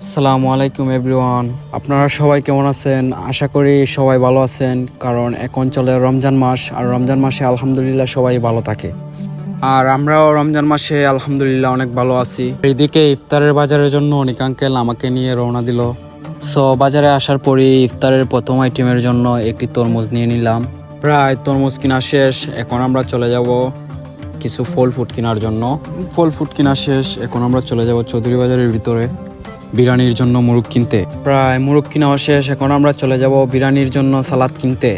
আসসালামু আলাইকুম এভরিওয়ান। আপনারা সবাই কেমন আছেন? আশা করি সবাই ভালো আছেন, কারণ এখন চলে রমজান মাস, আর রমজান মাসে আলহামদুলিল্লাহ সবাই ভালো থাকে। আর আমরাও রমজান মাসে আলহামদুলিল্লাহ অনেক ভালো আছি। এদিকে ইফতারের বাজারের জন্য অনেক আঙ্কেল আমাকে নিয়ে রওনা দিল। সো বাজারে আসার পরই ইফতারের প্রথম আইটেমের জন্য একটি তরমুজ নিয়ে নিলাম। প্রায় তরমুজ কিনা শেষ, এখন আমরা চলে যাব। কিছু ফল ফুড কেনার জন্য। ফল ফুড কেনা শেষ, এখন আমরা চলে যাব চৌধুরী বাজারের ভিতরে, বিরিয়ানির জন্য মুরগ কিনতে। প্রায় মুরগ কিনাও শেষ, এখন আমরা চলে যাব বিরিয়ানির জন্য সালাদ কিনতে।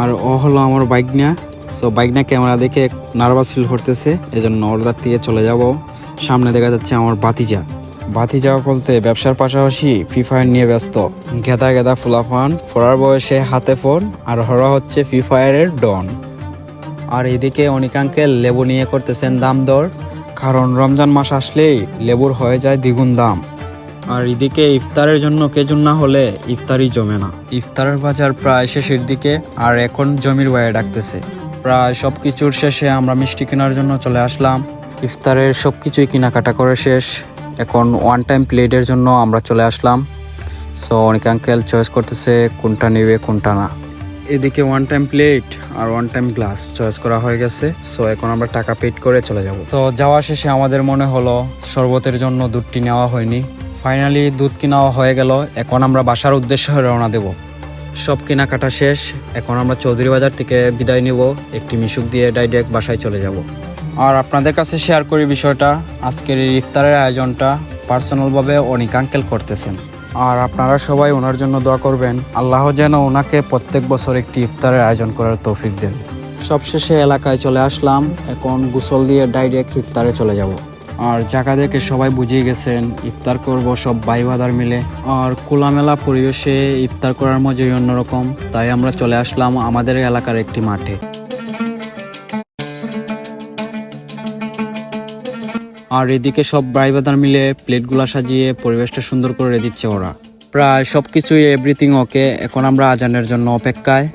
আর ও হলো আমার বাইক নিয়ে সো বাইক নিয়ে ক্যামেরা দেখে নার্ভাস ফিল করতেছে, এজন্য অর্ডার দিয়ে চলে যাব। সামনে দেখা যাচ্ছে আমার বাতিজা বাতিজা বলতে ব্যবসার পাশাপাশি ফ্রি ফায়ার নিয়ে ব্যস্ত। গেদা গেদা ফুলাফান, ফোরার বয়সে হাতে ফোন, আর হরা হচ্ছে ফ্রি ফায়ারের ডন। আর এদিকে অনেকাঙ্কেল লেবু নিয়ে করতেছেন দাম দর। কারণ রমজান মাস আসলেই লেবুর হয়ে যায় দ্বিগুণ দাম। আর এদিকে ইফতারের জন্য কেজন না হলে ইফতারই জমে না। ইফতারের বাজার প্রায় শেষের দিকে আর এখন জমির বাইরে ডাকতেছে। প্রায় সব কিছুর শেষে আমরা মিষ্টি কেনার জন্য চলে আসলাম। ইফতারের সব কিছুই কেনাকাটা করে শেষ। এখন ওয়ান টাইম প্লেটের জন্য আমরা চলে আসলাম। সো অনেক আঙ্কেল চয়েস করতেছে কোনটা নেবে, কোনটা না। এদিকে ওয়ান টাইম প্লেট আর ওয়ান টাইম গ্লাস চয়েস করা হয়ে গেছে। সো এখন আমরা টাকা পেড করে চলে যাব। তো যাওয়া শেষে আমাদের মনে হলো শরবতের জন্য দুধটি নেওয়া হয়নি। ফাইনালি দুধ কেনাও হয়ে গেল। এখন আমরা বাসার উদ্দেশ্যে রওনা দেব। সব কেনাকাটা শেষ। এখন আমরা চৌধুরী বাজার থেকে বিদায় নিব। একটি মিশুক দিয়ে ডাইরেক্ট বাসায় চলে যাব। আর আপনাদের কাছে শেয়ার করি বিষয়টা। আজকের এই ইফতারের আয়োজনটা পার্সোনালভাবে অনেক আঙ্কেল করতেছেন। আর আপনারা সবাই ওনার জন্য দোয়া করবেন। আল্লাহ যেন ওনাকে প্রত্যেক বছর একটি ইফতারের আয়োজন করার তৌফিক দেন। সবশেষে এলাকায় চলে আসলাম, এখন গোসল দিয়ে ডাইরেক্ট ইফতারে চলে যাব। আর জায়গা দেখে সবাই বুঝিয়ে গেছেন, ইফতার করব সব ভাই বাদার মিলে। আর খোলামেলা পরিবেশে ইফতার করার মজাই অন্যরকম, তাই আমরা চলে আসলাম আমাদের এলাকার একটি মাঠে। আর এদিকে সব ব্রাইবাদার মিলে প্লেটগুলো সাজিয়ে পরিবেশটা সুন্দর করে দিচ্ছে ওরা। প্রায় সবকিছুই এভরিথিং ওকে এখন আমরা আজানের জন্য অপেক্ষায়।